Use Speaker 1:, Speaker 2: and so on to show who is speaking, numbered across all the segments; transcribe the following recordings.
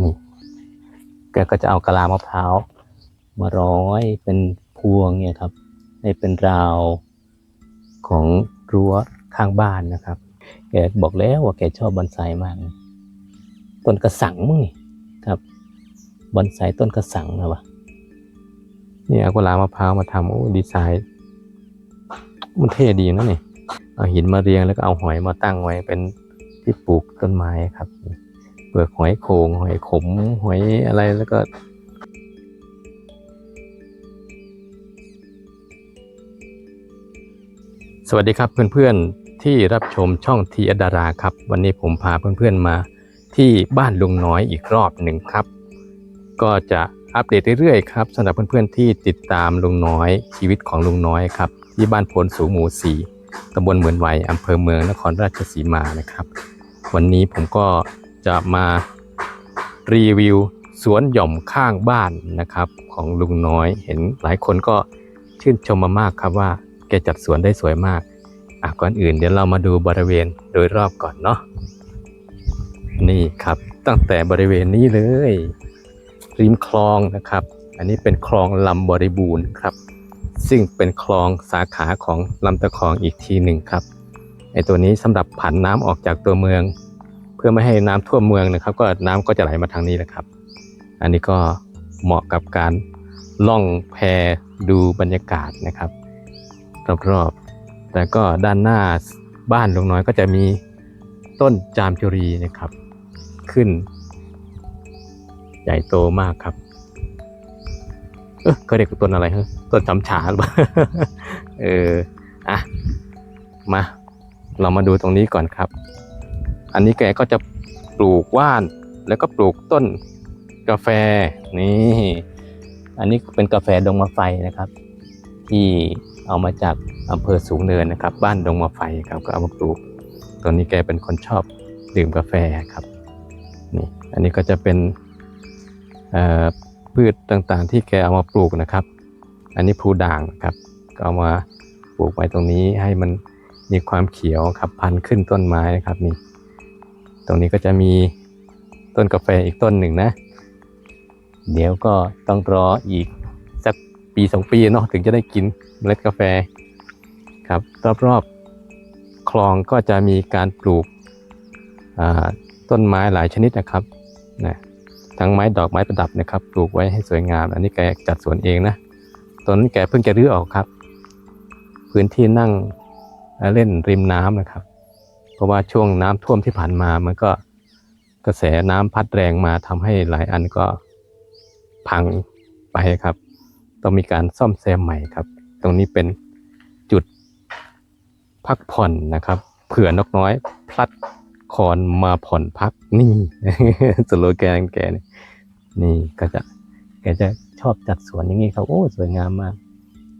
Speaker 1: นี่แกก็จะเอากะลามะพร้าวมาร้อยเป็นพวงเนี่ยครับ ให้เป็นราวของรั้วข้างบ้านนะครับ แกบอกแล้วว่าแกชอบบอนไซมาก ต้นกระสังมั้งนี่ครับบอนไซต้นกระสังนะวะนี่เอากะลามะพร้าวมาทำโอ้ดีไซน์มันเท่ดีนะนี่เอาหินมาเรียงแล้วก็เอาหอยมาตั้งไว้เป็นที่ปลูกต้นไม้ครับ เปลือกหอยโขงหอยขมหอยอะไรแล้วก็สวัสดีครับเพื่อนๆที่รับชมช่องทีอดาราครับ วันนี้ผมพาเพื่อนๆมาที่บ้านลุงน้อยอีกรอบหนึ่งครับ ก็จะอัปเดตเรื่อยๆครับสำหรับเพื่อนๆที่ติดตามลุงน้อยชีวิตของลุงน้อยครับ ที่บ้านโพนสูงหมู่สี่ตำบลเหมือนไวอำเภอเมืองนครราชสีมานะครับ วันนี้ผมก็ จะมารีวิวสวนหย่อมข้างบ้านนะครับ ของลุงน้อยเห็นหลายคนก็ชื่นชมมามากครับว่าแกจัดสวนได้สวยมากอะก่อนอื่นเดี๋ยวเรามาดูบริเวณโดยรอบก่อนเนาะนี่ครับตั้งแต่บริเวณนี้เลย ริมคลองนะครับ อันนี้เป็นคลองลำบริบูรณ์ครับ ซึ่งเป็นคลองสาขาของลำตะคองอีกทีหนึ่งครับไอตัวนี้สำหรับผันน้ำออกจากตัวเมือง พื่อไม่ให้น้ำท่วมเมืองนะครับ ก็น้ำก็จะไหลมาทางนี้แหละครับ อันนี้ก็เหมาะกับการล่องแพดูบรรยากาศนะครับ รอบๆแต่ก็ด้านหน้าบ้านลุงน้อยก็จะมีต้นจามจุรีนะครับ ขึ้น ใหญ่โตมากครับ เออเขาเรียกต้นอะไรฮะต้นจำฉาหรือเปล่าเอออะมา เรามาดูตรงนี้ก่อนครับ อันนี้แกก็จะปลูกว่าน แล้วก็ปลูกต้นกาแฟนี่ อันนี้เป็นกาแฟดงมะไฟนะครับ ที่เอามาจากอำเภอสูงเนินนะครับ บ้านดงมะไฟครับก็เอามาปลูกตอนนี้แกเป็นคนชอบดื่มกาแฟครับนี่อันนี้ก็จะเป็นพืชต่างๆ ที่แกเอามาปลูกนะครับ อันนี้พลูด่างครับ ก็เอามาปลูกไว้ตรงนี้ให้มันมีความเขียวครับพันขึ้นต้นไม้นะครับนี่ ตรงนี้ก็จะมีต้นกาแฟอีกต้นหนึ่งนะ เดี๋ยวก็ต้องรออีกสักปีสองปีเนาะถึงจะได้กินเมล็ดกาแฟครับรอบๆคลองก็จะมีการปลูกต้นไม้หลายชนิดนะครับนะทั้งไม้ดอกไม้ประดับนะครับ ปลูกไว้ให้สวยงาม อันนี้แกจัดสวนเองนะตอนนั้นแกเพิ่งจะรื้อออกครับ พื้นที่นั่งเล่นริมน้ำนะครับ ราะว่าช่วงน้ำท่วมที่ผ่านมามันก็กระแสน้ำพัดแรงมาทำให้หลายอันก็พังไปครับ ต้องมีการซ่อมแซมใหม่ครับ ตรงนี้เป็นจุดพักผ่อนนะครับ เผื่อนกน้อย พลัดคอนมาผ่อนพักนี่สโลแกนแกนี่นี่ก็จะแกจะชอบจัดสวนอย่างนี้ครับ โอ้สวยงามมาก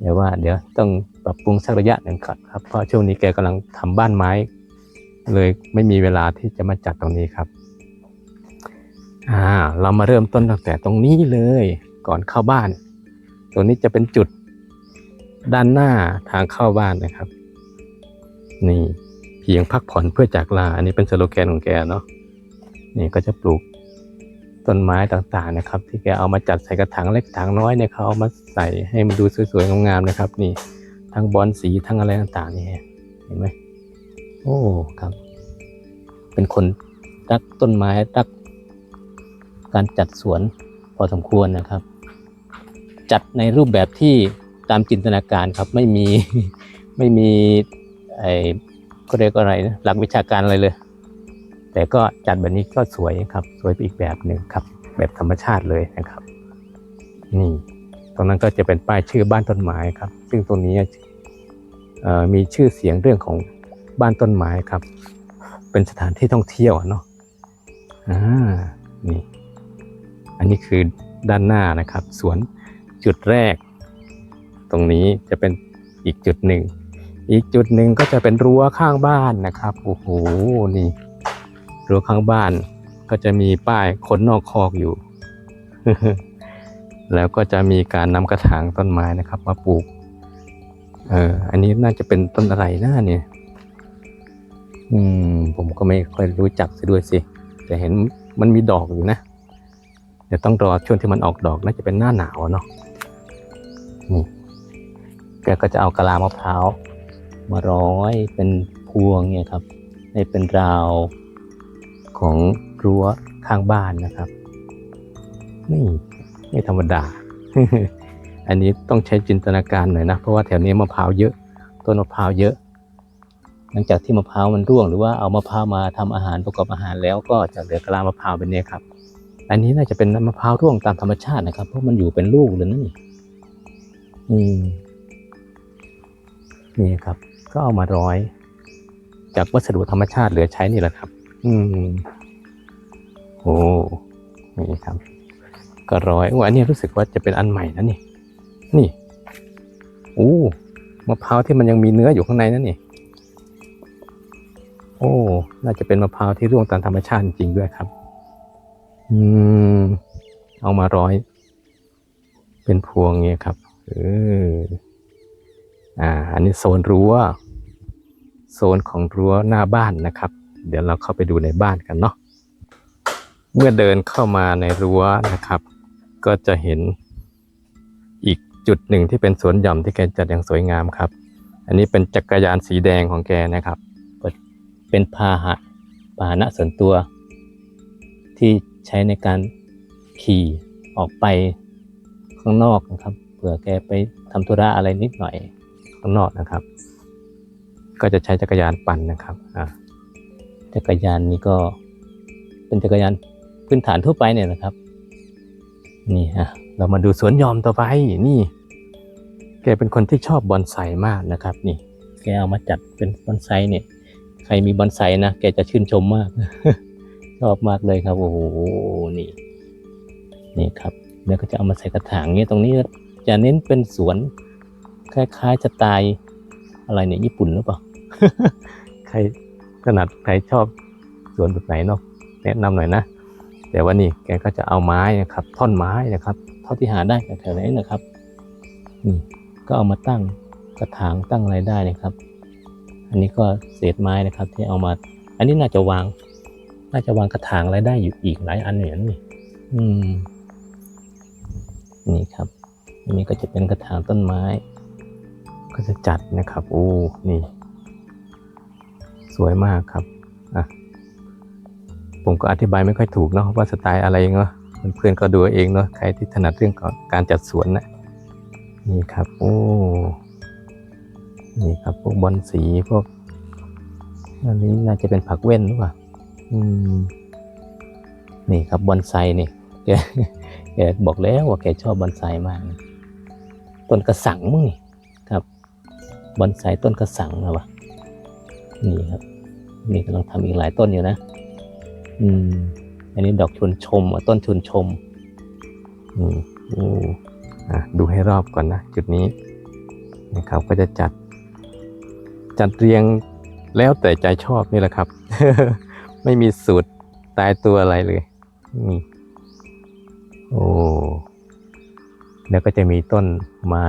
Speaker 1: แต่ว่าเดี๋ยวต้องปรับปรุงสักระยะหนึ่งก่อนครับเพราะช่วงนี้แกกำลังทำบ้านไม้ เลยไม่มีเวลาที่จะมาจัดตรงนี้ครับอ่าเรามาเริ่มต้นตั้งแต่ตรงนี้เลยก่อนเข้าบ้าน ตรงนี้จะเป็นจุดด้านหน้าทางเข้าบ้านนะครับ นี่เพียงพักผ่อนเพื่อจากลา อันนี้เป็นสโลแกนของแกเนาะนี่ก็จะปลูกต้นไม้ต่างๆนะครับ ที่แกเอามาจัดใส่กระถางเล็กถางน้อยเนี่ยเขาเอามาใส่ให้มันดูสวยๆงามๆนะครับ นี่ทั้งบอลสีทั้งอะไรต่างๆนี่เห็นไหม โอ้ครับ เป็นคนรักต้นไม้รัก การจัดสวนพอสมควรนะครับ จัดในรูปแบบที่ตามจินตนาการครับ ไม่มีไม่มีไอ้ก็เรียกว่าอะไรนะหลักวิชาการอะไรเลย แต่ก็จัดแบบนี้ก็สวยครับ สวยไปอีกแบบหนึ่งครับ แบบธรรมชาติเลยนะครับ นี่ ตรงนั้นก็จะเป็นป้ายชื่อบ้านต้นไม้ครับ ซึ่งตรงนี้มีชื่อเสียงเรื่องของ บ้านต้นไม้ครับ เป็นสถานที่ท่องเที่ยวเนาะอ่านี่ อันนี้คือด้านหน้านะครับ สวนจุดแรก ตรงนี้จะเป็นอีกจุดหนึ่ง อีกจุดหนึ่งก็จะเป็นรั้วข้างบ้านนะครับโอ้โหนี่รั้วข้างบ้านก็จะมีป้ายคนนอกคอกอยู่ แล้วก็จะมีการนำกระถางต้นไม้นะครับ มาปลูก เออ อันนี้น่าจะเป็นต้นอะไรนะเนี่ย อืม ผมก็ไม่ค่อยรู้จักซะด้วยสิ แต่เห็นมันมีดอกอยู่นะ เดี๋ยวต้องรอช่วงที่มันออกดอกน่าจะเป็นหน้าหนาวเนาะ นี่ แกก็จะเอากะลามะพร้าวมาร้อยเป็นพวงเนี่ยครับ ให้เป็นราวของรั้วข้างบ้านนะครับ นี่ไม่ธรรมดา อันนี้ต้องใช้จินตนาการหน่อยนะ เพราะว่าแถวนี้มะพร้าวเยอะ ต้นมะพร้าวเยอะ ลังจากที่มะพร้าวมันร่วง หรือว่าเอามะพร้าวมาทำอาหารประกอบอาหารแล้วก็จะเหลือกะลามะพร้าวเป็นนี้ครับ อันนี้น่าจะเป็นมะพร้าวร่วงตามธรรมชาตินะครับ เพราะมันอยู่เป็นลูกเลยนะนี่อืมนี่ครับ ก็เอามาร้อย จากวัสดุธรรมชาติเหลือใช้นี่แหละครับ อืมโอ้นี่ครับ ก็ร้อยโอ้อันนี้รู้สึกว่าจะเป็นอันใหม่นะนี่ นี่โอ้มะพร้าวที่มันยังมีเนื้ออยู่ข้างในนั่นนี่ โอ้ น่าจะเป็นมะพร้าวที่ร่วงตามธรรมชาติจริงด้วยครับ อืม เอามาร้อย เป็นพวงเงี้ยครับ เออ อ่า อันนี้โซนรั้ว โซนของรั้วหน้าบ้านนะครับ เดี๋ยวเราเข้าไปดูในบ้านกันเนาะ เมื่อเดินเข้ามาในรั้วนะครับ ก็จะเห็นอีกจุดหนึ่งที่เป็นสวนหย่อมที่แกจัดอย่างสวยงามครับ อันนี้เป็นจักรยานสีแดงของแกนะครับ เป็นพาหะพาหนะส่วนตัว ที่ใช้ในการขี่ออกไปข้างนอกนะครับ เผื่อแกไปทำธุระอะไรนิดหน่อยข้างนอกนะครับ ก็จะใช้จักรยานปั่นนะครับอ่าจักรยานนี้ก็เป็นจักรยานพื้นฐานทั่วไปเนี่ยนะครับ นี่ฮะเรามาดูสวนยอมต่อไปนี่ แกเป็นคนที่ชอบบอนไซมากนะครับ นี่ แกเอามาจัดเป็นบอนไซเนี่ย ใครมีบอนไซนะแกจะชื่นชมมาก ชอบมากเลยครับ โอ้โหนี่ นี่ครับแล้วก็จะเอามาใส่กระถางเนี้ยตรงนี้จะเน้นเป็นสวน คล้ายๆสไตล์อะไรเนี่ยญี่ปุ่นหรือเปล่าใครถนัดใครชอบสวนแบบไหนเนาะแนะนำหน่อยนะ แต่ว่านี่แกก็จะเอาไม้นะครับ ท่อนไม้นะครับเท่าที่หาได้แถวนี้นะครับนี่ก็เอามาตั้งกระถางตั้งอะไรได้นะครับ อันนี้ก็เศษไม้นะครับที่เอามา อันนี้น่าจะวาง น่าจะวางกระถางอะไรได้อยู่อีกหลายอันเนี่ยนี่อืม นี่ครับอันนี้ก็จะเป็นกระถางต้นไม้ ก็จะจัดนะครับโอ้นี่ สวยมากครับอะผมก็อธิบายไม่ค่อยถูกเนาะว่าสไตล์อะไรเนาะเพื่อนก็ดูเองเนาะใครที่ถนัดเรื่องของการจัดสวนนะนี่ครับ โอ้ นี่ครับพวกบอลสีพวกอันนี้น่าจะเป็นผักเว้นหรือเปล่าอืมนี่ครับบอนไซนี่แกแกบอกแล้วว่าแกชอบบอนไซมากนะต้นกระสังมึงนี่ครับบอนไซต้นกระสังนะวะนี่ครับนี่กำลังทำอีกหลายต้นอยู่นะ อืม อันนี้ดอกชวนชมอะต้นชวนชมอืมอ้อะดูให้รอบก่อนนะจุดนี้นะครับก็จะจัด จัดเรียงแล้วแต่ใจชอบนี่แหละครับ ไม่มีสูตรตายตัวอะไรเลยนี่โอ้แล้วก็จะมีต้นไม้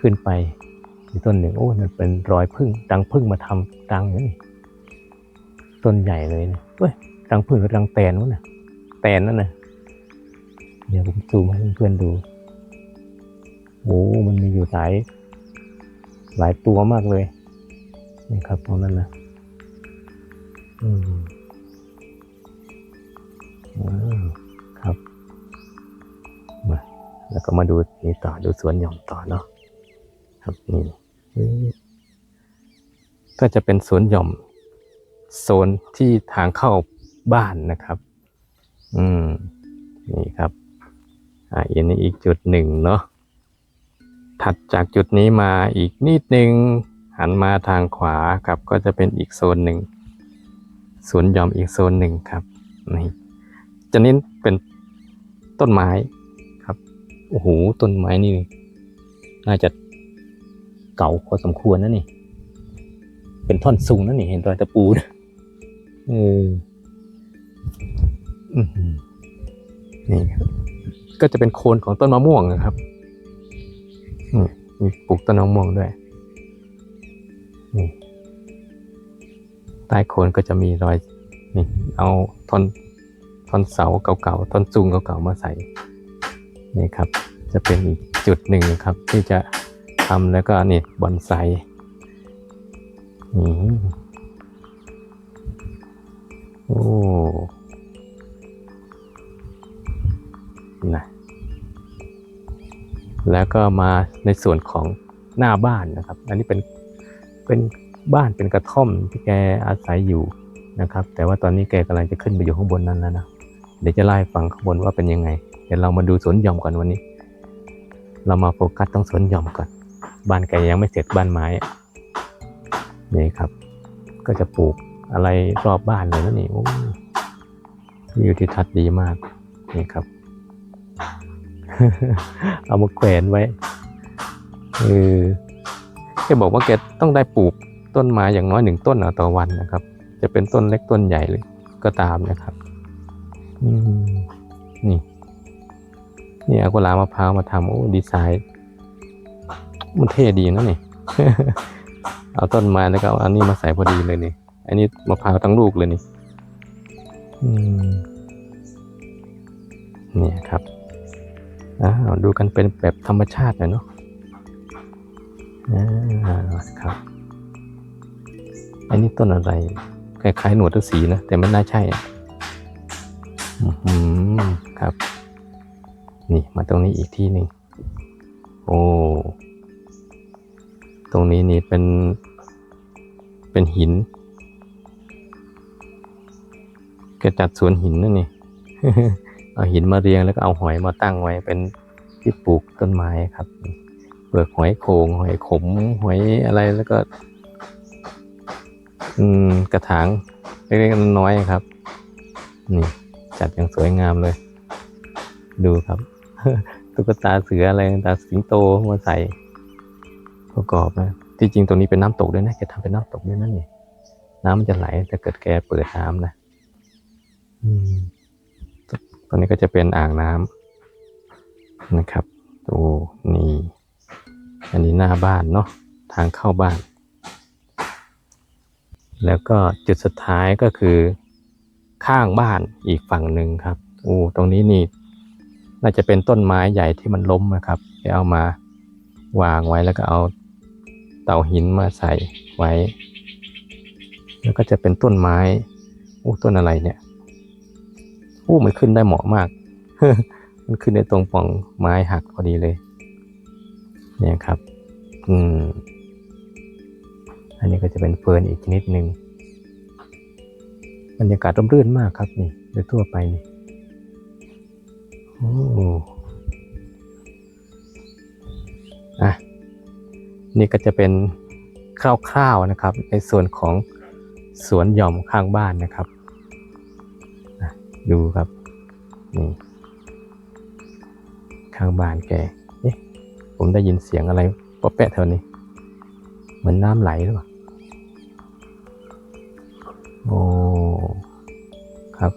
Speaker 1: ขึ้นไปมีต้นหนึ่งโอ้มันเป็นรอยพึ่งรังพึ่งมาทำรังอยู่นี่ต้นใหญ่เลยเนี่ยเว้ยรังพึ่งรังแตนวะนี่ยแตนนั่นนะเดี๋ยวผมซูมให้เพื่อนๆดูโอ้มันมีอยู่หลาย หลายตัวมากเลยนี่ครับตรงนั้นนะอืมว้าวครับมาแล้วก็มาดูนี่ต่อดูสวนหย่อมต่อเนาะครับนี่ก็จะเป็นสวนหย่อม โซนที่ทางเข้าบ้านนะครับ อืมนี่ครับ อ่าอันนี้อีกจุดหนึ่งเนาะ ถัดจากจุดนี้มาอีกนิดนึง หันมาทางขวาครับก็จะเป็นอีกโซนหนึ่งสวนหย่อมอีกโซนหนึ่งครับนี่จะเน้นเป็นต้นไม้ครับโอ้โหต้นไม้นี่น่าจะเก่าพอสมควรนะนี่ เป็นท่อนสูงนะนี่เห็นรอยตะปูนะเอออื้อหือนี่ครับก็จะเป็นโคนของต้นมะม่วงนะครับ นี่มีปลูกต้นมะม่วงด้วย นี่ ใต้โคนก็จะมีรอย นี่ เอาท่อนท่อนเสาเก่าๆท่อนซุงเก่าๆมาใส่ นี่ครับ จะเป็นอีกจุดหนึ่งครับ ที่จะทำแล้วก็นี่บอนไซอืมโอ้นะ แล้วก็มาในส่วนของหน้าบ้านนะครับ อันนี้เป็นเป็นบ้านเป็นกระท่อมที่แกอาศัยอยู่นะครับ แต่ว่าตอนนี้แกกำลังจะขึ้นไปอยู่ข้างบนนั้นแล้วนะเดี๋ยวจะไล่ฟังข้างบนว่าเป็นยังไง เดี๋ยวเรามาดูสวนหย่อมก่อนวันนี้ เรามาโฟกัสต้องสวนหย่อมก่อน บ้านแกยังไม่เสร็จบ้านไม้นี่ครับ ก็จะปลูกอะไรรอบบ้านเลยนะนี่โอ้วิวทิวทัศน์ดีมากนี่ครับ เอามาแขวนไว้เออแกบอกว่าแกต้องได้ปลูกต้นไม้อย่างน้อยหนึ่งต้นอะต่อวันนะครับ จะเป็นต้นเล็กต้นใหญ่เลยก็ตามนะครับอืนี่ นี่เอากุหลาบมะพร้าวมาทำโอ้ดีไซน์มันเท่ดีนะนี่ เอาต้นไม้แล้วก็เอาอันนี้มาใส่พอดีเลยนี่ อันนี้มะพร้าวทั้งลูกเลยนี่อืมเนี่ยครับ อ้าดูกันเป็นแบบธรรมชาติหน่อยเนาะอ่าครับ อันนี้ต้นอะไร คล้ายๆหนวดฤาษีนะ แต่ไม่น่าใช่อะอือหือครับ นี่มาตรงนี้อีกที่หนึ่งโอ้ตรงนี้นี่เป็นเป็นหินแกจัดสวนหินนั่นนี่ เอาหินมาเรียงแล้วก็เอาหอยมาตั้งไว้เป็นที่ปลูกต้นไม้ครับเปลือกหอยโขงหอยขมหอยอะไรแล้วก็ อืมกระถางเล็กๆน้อยๆครับ นี่จัดอย่างสวยงามเลย ดูครับตุ๊กตาเสืออะไรตาสิงโตมาใส่ประกอบนะที่จริงตรงนี้เป็นน้ำตกด้วยนะแกทำเป็นน้ำตกด้วยนั่นนี่น้ำมันจะไหลถ้าเกิดแกเปิดน้ำนะ อืม ตรงนี้ก็จะเป็นอ่างน้ำนะครับโอ้นี่อันนี้หน้าบ้านเนาะทางเข้าบ้าน แล้วก็จุดสุดท้ายก็คือข้างบ้านอีกฝั่งหนึ่งครับโอ้ตรงนี้นี่น่าจะเป็นต้นไม้ใหญ่ที่มันล้มนะครับไปเอามาวางไว้แล้วก็เอาเต่าหินมาใส่ไว้ แล้วก็จะเป็นต้นไม้อู้ต้นอะไรเนี่ย อู้มันขึ้นได้เหมาะมาก มันขึ้นในตรงปล่องไม้หักพอดีเลย เนี่ยครับ อืม อันนี้ก็จะเป็นเฟิร์นอีกชนิดหนึ่งบรรยากาศร่มรื่นมากครับนี่โดยทั่วไปนี่โอ้อะนี่ก็จะเป็นคร่าวๆนะครับ ในส่วนของสวนหย่อมข้างบ้านนะครับ ดูครับ นี่ ข้างบ้านแกเอ๊ะผมได้ยินเสียงอะไรป๊อปแปะแถวนี้ เหมือนน้ำไหลหรือเปล่า โอ้ครับ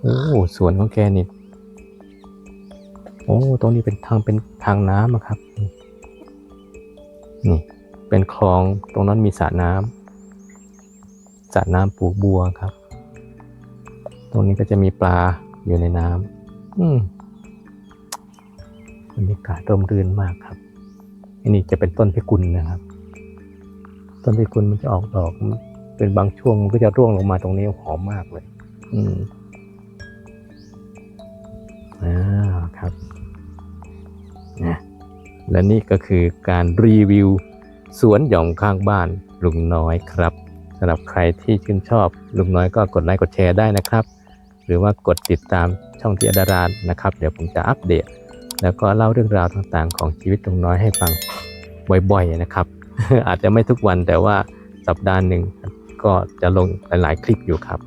Speaker 1: โอ้สวนของแกนี่โอ้ตรงนี้เป็นทางเป็นทางน้ำครับ นี่ เป็นคลองตรงนั้นมีสระน้ำสระน้ำปลูกบัวครับ ตรงนี้ก็จะมีปลาอยู่ในน้ำอืมบรรยากาศร่มรื่นมากครับอันนี้จะเป็นต้นพิกุลนะครับ ต้นพิกุลมันจะออกดอก เป็นบางช่วงมันก็จะร่วงลงมาตรงนี้หอมมากเลย อืมอ่าครับนะและนี่ก็คือการรีวิวสวนหย่อมข้างบ้านลุงน้อยครับสำหรับใครที่ชื่นชอบลุงน้อยก็กดไลค์กดแชร์ได้นะครับ หรือว่ากดติดตามช่องที่อดารานนะครับ เดี๋ยวผมจะอัปเดต แล้วก็เล่าเรื่องราวต่างๆ ของชีวิตลุงน้อยให้ฟังบ่อยๆนะครับ อาจจะไม่ทุกวันแต่ว่าสัปดาห์หนึ่งก็จะลงหลายๆคลิปอยู่ครับ